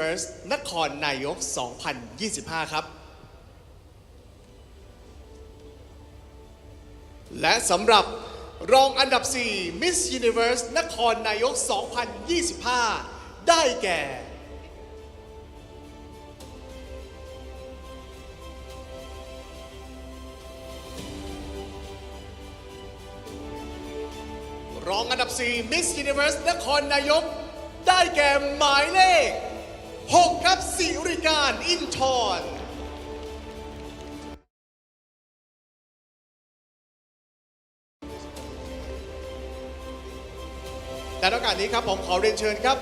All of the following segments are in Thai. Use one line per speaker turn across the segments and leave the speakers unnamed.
Universe นครนายก 2025 ครับ และสำหรับรองอันดับ 4 Miss Universe นครนายก 2025 ได้แก่ รองอันดับ 4 Miss Universe นครนายก ได้แก่หมายเลข 6 ครับสิริการอินทร์แต่โอกาสนี้ครับผมขอเรียนเชิญครับ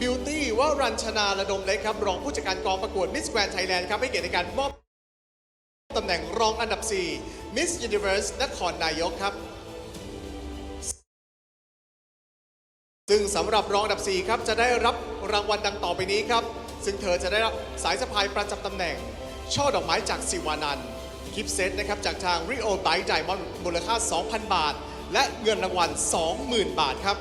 บิวตี้ว่ารัญชนาระดมเล็กครับ รองผู้จัดการกองประกวด Miss Grand Thailand ครับ ให้เกียรติในการมอบตำแหน่งรองอันดับ 4 Miss Universe นครนายกครับ ซึ่งสำหรับรองอันดับ 4 ครับ จะได้รับรางวัลดังต่อไปนี้ครับ ซึ่งเธอจะได้รับสายสะพายประจำตำแหน่ง ช่อดอกไม้จากสิวานันคลิปเซตนะครับ จากทาง Rio b i t Diamond มูลค่า 2,000 บาท และเงินรางวัล 20,000 บาทครับ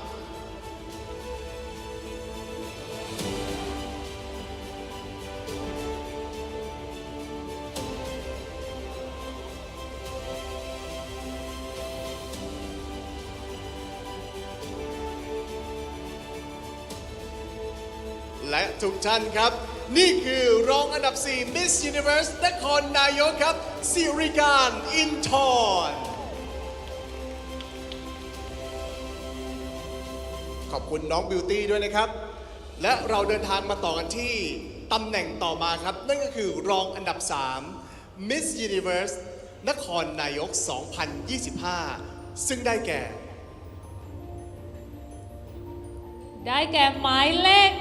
และทุกท่านครับ นี่คือรองอันดับ 4 Miss Universe นครนายกครับสิริการอินทร์ขอบคุณน้องบิวตี้ด้วยนะครับ และเราเดินทางมาต่อกันที่ตำแหน่งต่อมาครับ นั่นก็คือรองอันดับ 3 Miss Universe นครนายก 2025 ซึ่งได้แก่
ได้แก่หมายเลข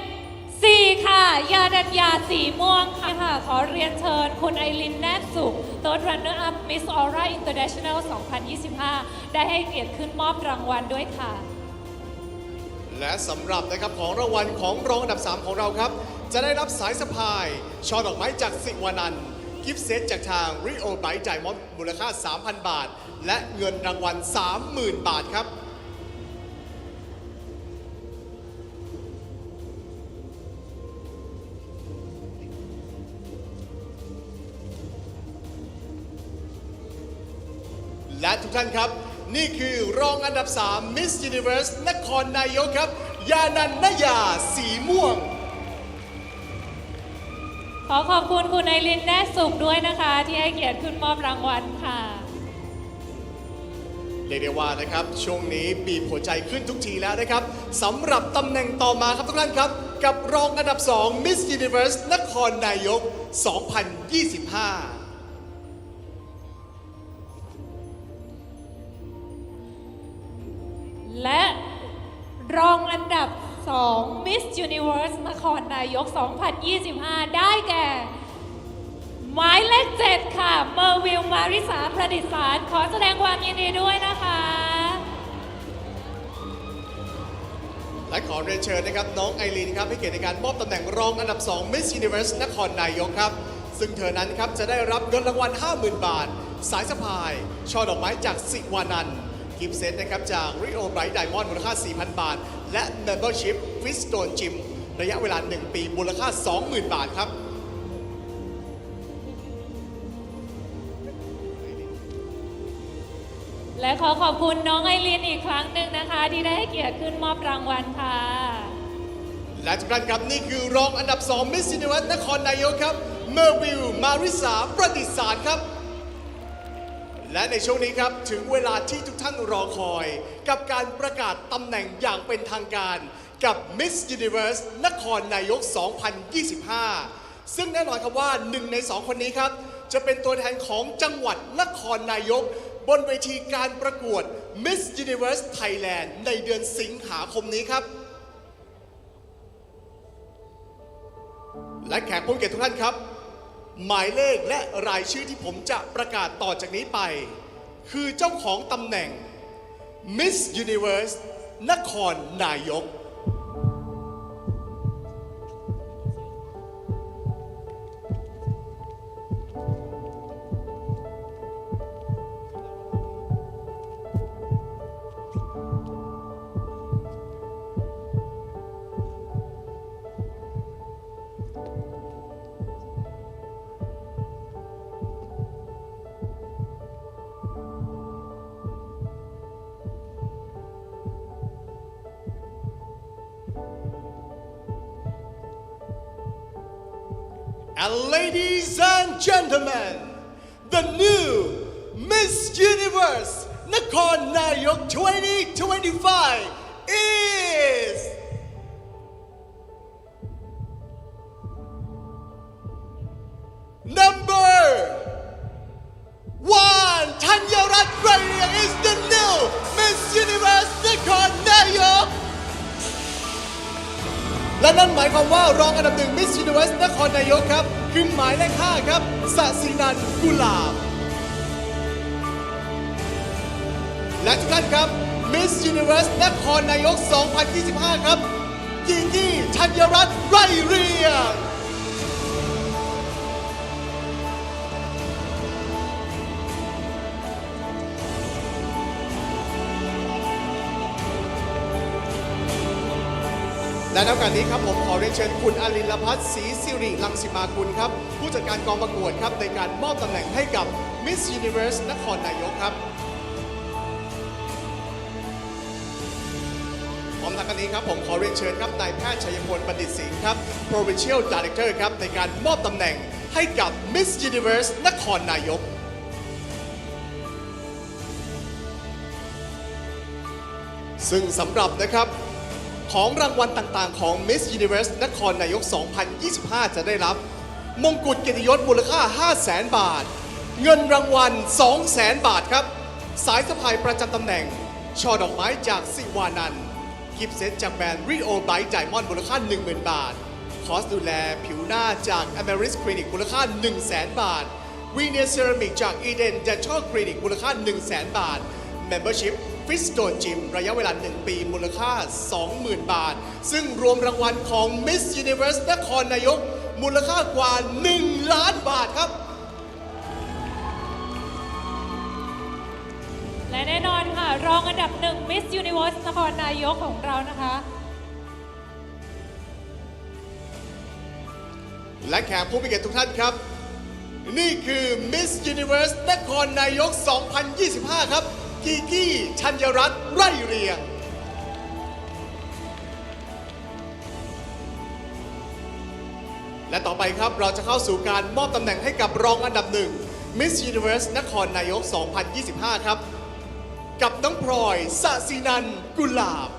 4ค่ะ ยาดัญญาสีม่วงค่ะ ขอเรียนเชิญคุณไอรินแนบสุข Third Runner Up Miss Aura International 2025 ได้ให้เกียรติขึ้นมอบรางวัลด้วยค่ะ
และสำหรับนะครับของรางวัลของรองอันดับ 3 ของเราครับ จะได้รับสายสะพายช่อดอกไม้จากสิวานันท์กิฟต์เซตจากทาง Rio b i t Diamond มูลค่า 3,000 บาท และเงินรางวัล 30,000 บาทครับ ทุกท่านครับ นี่คือรองอันดับ 3 Miss Universe นครนายกครับ ยานันนยาสีม่วง
ขอขอบคุณคุณไอรินแนบสุขด้วยนะคะ ที่ให้เกียรติขึ้นมอบรางวัลค่ะ
เรียกได้ว่านะครับ ช่วงนี้บีบหัวใจขึ้นทุกทีแล้วนะครับสำหรับตำแหน่งต่อมาครับทุกท่านครับ กับรองอันดับ 2 Miss Universe นครนายก 2025
รองอันดับ 2 Miss Universe นครนายก 2025 ได้แก่ หมายเลข7ค่ะ เมอร์วิล มาริสาประดิษฐารขอแสดงความยินดีด้วยนะคะ
และขอเรียนเชิญนะครับ น้องไอรีนครับให้เกียรติในการมอบตำแหน่งรองอันดับ 2 Miss Universe นครนายกครับ ซึ่งเธอนั้นครับจะได้รับเงินรางวัล 50,000 บาท สายสะพาย ช่อดอกไม้จากสิวานันท์ กิฟต์เซตนะครับจาก Rio Bright Diamond มูลค่า 4,000 บาท และ Membership f i s t o n e Gym ระยะเวลา 1 ปีมูลค่า 20,000 บาทครับ
และขอขอบคุณน้องไอรีนอีกครั้งหนึ่งนะคะ ที่ได้ให้เกียรติขึ้นมอบรางวัลค่ะ
และทุกท่านครับนี่คือรองอันดับ 2 Miss Universe นครนายกครับ เมอร์วิล มาริสา ประดิษฐสารครับ และในช่วงนี้ครับถึงเวลาที่ทุกท่านรอคอย กับการประกาศตำแหน่งอย่างเป็นทางการ กับ Miss Universe นครนายก 2025 ซึ่งแน่นอนครับว่าหนึ่งในสองคนนี้ครับ จะเป็นตัวแทนของจังหวัดนครนายก บนเวทีการประกวด Miss Universe Thailand ในเดือนสิงหาคมนี้ครับ และแขกผู้เกียรติทุกท่านครับ หมายเลขและรายชื่อที่ผมจะประกาศต่อจากนี้ไป คือเจ้าของตำแหน่ง Miss Universe นครนายก Ladies and gentlemen, the new Miss Universe Nakhon Nayok 2025 is และนั่นหมายความว่ารองอันดับหนึ่งมิสชินเวสนครนายกครับ คือหมายเลขห้าครับสศินันกุลาบ และทุกท่านครับมิสยูนิเวสนครนายก 2025 ครับกีกี้ธัญรัตน์ไรเรีย และในโอกาสนี้ครับผมขอเรียนเชิญคุณอลินลพัฒน์ศรีสิริลังสิมากุลครับ ผู้จัดการกองประกวดครับในการมอบตำแหน่งให้กับ Miss Universe นครนายกครับพร้อมทางกันนี้ครับผมขอเรียนเชิญครับนายแพทย์ชัยพลบัณฑิตสิงห์ครับ Provincial Director ครับในการมอบตำแหน่งให้กับ Miss Universe นครนายกซึ่งสำหรับนะครับ ของรางวัลต่างๆ ของ Miss Universe นครนายก 2025 จะได้รับ มงกุฎเกียรติยศมูลค่า 500,000 บาท เงินรางวัล 200,000 บาทครับ สายสะพายประจำตำแหน่ง ช่อดอกไม้จากสิวานันกิฟต์เซตจากแบรนด์ Rio b i t e Diamond มูลค่า 10,000 บาท คอสดูแลผิวหน้าจาก Ameris Clinic มูลค่า 100,000 บาทวีเนียเซรามิกจาก Eden Dental Clinic มูลค่า 100,000 บาท Membership ฟิสโตนจิมระยะเวลา 1 ปีมูลค่า 20,000 บาท ซึ่งรวมรางวัลของ Miss Universe นครนายก มูลค่ากว่า 1 ล้านบาทครับ
และแน่นอนค่ะ รองอันดับหนึ่ง Miss Universe นครนายกของเรานะคะ
และแขกผู้มีเกียรติทุกท่านครับ นี่คือ Miss Universe นครนายก 2025 ครับ กีกี้ชัญรัตน์ไร่เรียง และต่อไปครับเราจะเข้าสู่การมอบตำแหน่งให้กับรองอันดับหนึ่ง Miss Universe นครนายก 2025 ครับ กับน้องพลอยสศินันกุลาบ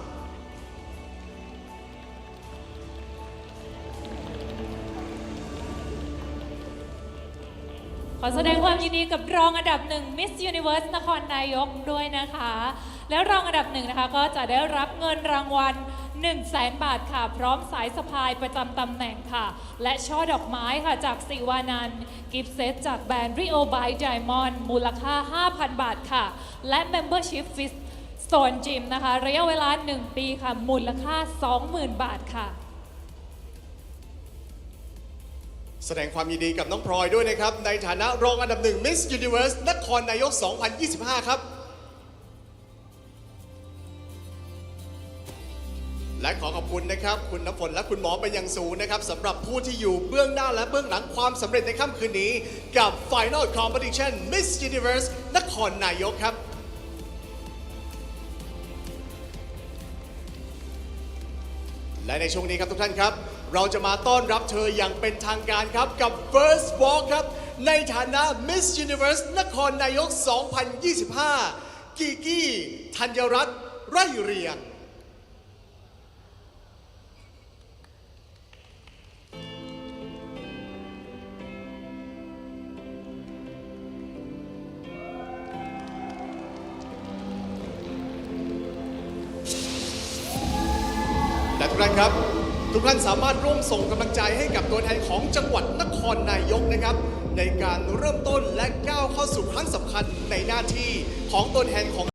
ขอแสดงความยินดีกับรองอันดับหนึ่ง Miss Universe นครนายกด้วยนะคะ แล้วรองอันดับหนึ่งนะคะ ก็จะได้รับเงินรางวัล 1 0 0 0 0แบาทค่ะ พร้อมสายสะพายประจำตำแหน่งค่ะ และช่อดอกไม้ค่ะจากสิวานันกิฟต์เซตจากแบรนด์ Rio by Diamond มูลค่า 5,000 บาทค่ะ และ Membership f i s Stone Gym นะคะ ระยะเวลา 1 ปีค่ะ มูลค่า 20,000 บาทค่ะ
แสดงความยินดีกับน้องพลอยด้วยนะครับ ในฐานะรองอันดับหนึ่ง Miss Universe นครนายก 2025 ครับ และขอขอบคุณนะครับ คุณน้ำฝนและคุณหมอเป็นอย่างสูงนะครับสำหรับผู้ที่อยู่เบื้องหน้าและเบื้องหลังความสำเร็จในค่ำคืนนี้ กับ Final Competition Miss Universe นครนายกครับและในช่วงนี้ครับทุกท่านครับ เราจะมาต้อนรับเธออย่างเป็นทางการครับกับ First Walk ครับ ในฐานะ Miss Universe นครนายก 2025 กีกี้ธัญรัตน์ไร่เรียง และทุกท่านครับ ทุกท่านสามารถร่วมส่งกำลังใจให้กับตัวแทนของจังหวัดนครนายกนะครับ ในการเริ่มต้นและก้าวเข้าสู่ครั้งสำคัญในหน้าที่ของตัวแทนของ